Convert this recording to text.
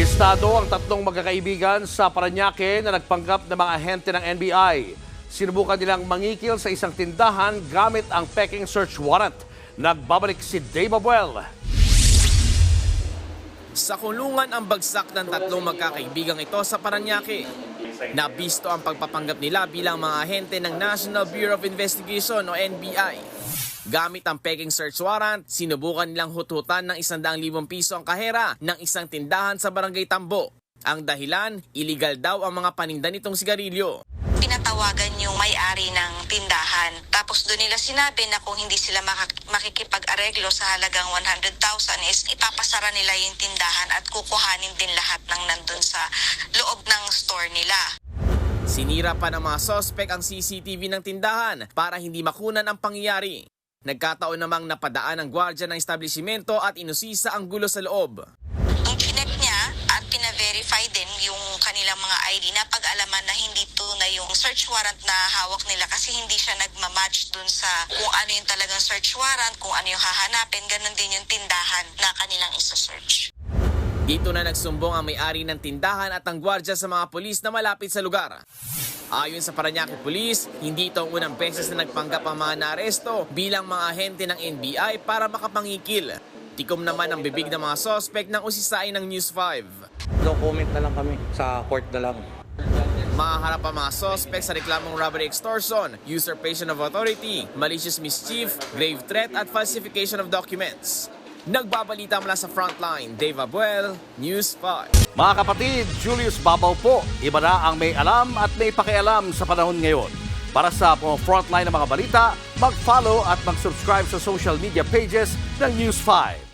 Listado ang tatlong magkakaibigan sa Paranaque na nagpanggap ng mga ahente ng NBI. Sinubukan nilang mangikil sa isang tindahan gamit ang peking search warrant. Nagbabalik si Dave Abuel. Sa kulungan ang bagsak ng tatlong magkakaibigang ito sa Paranaque. Nabisto ang pagpapanggap nila bilang mga ahente ng National Bureau of Investigation o NBI. Gamit ang peking search warrant, sinubukan nilang hututan ng 100,000 piso ang kahera ng isang tindahan sa Barangay Tambo. Ang dahilan, illegal daw ang mga paninda nitong sigarilyo. Pinatawagan yung may-ari ng tindahan. Tapos doon nila sinabi na kung hindi sila makikipag-areglo sa halagang 100,000 is ipapasara nila yung tindahan at kukuhanin din lahat ng nandun sa loob ng store nila. Sinira pa ng mga sospek ang CCTV ng tindahan para hindi makunan ang pangyayari. Nagkataon namang napadaan ang gwardya ng establishmento at inusisa ang gulo sa loob. Ang chinek niya at pina-verify din yung kanilang mga ID na pag-alaman na hindi yung search warrant na hawak nila kasi hindi siya nagmamatch dun sa kung ano yung talagang search warrant, kung ano yung hahanapin, ganun din yung tindahan na kanilang isa-search. Dito na nagsumbong ang may-ari ng tindahan at ang gwardya sa mga pulis na malapit sa lugar. Ayon sa Paranaque Police, hindi ito ang unang beses na nagpanggap ang mga naaresto bilang mga ahente ng NBI para makapangikil. Tikom naman ang bibig ng mga sospek ng usisain ng News 5. No comment na lang kami sa court na lang. Mahaharap ang mga sospek sa reklamong robbery extortion, usurpation of authority, malicious mischief, grave threat at falsification of documents. Nagbabalita mula sa frontline, Dave Abuel, News 5. Mga kapatid, Julius Babaw po. Iba na ang may alam at may pakialam sa panahon ngayon. Para sa mga frontline ng mga balita, mag-follow at mag-subscribe sa social media pages ng News 5.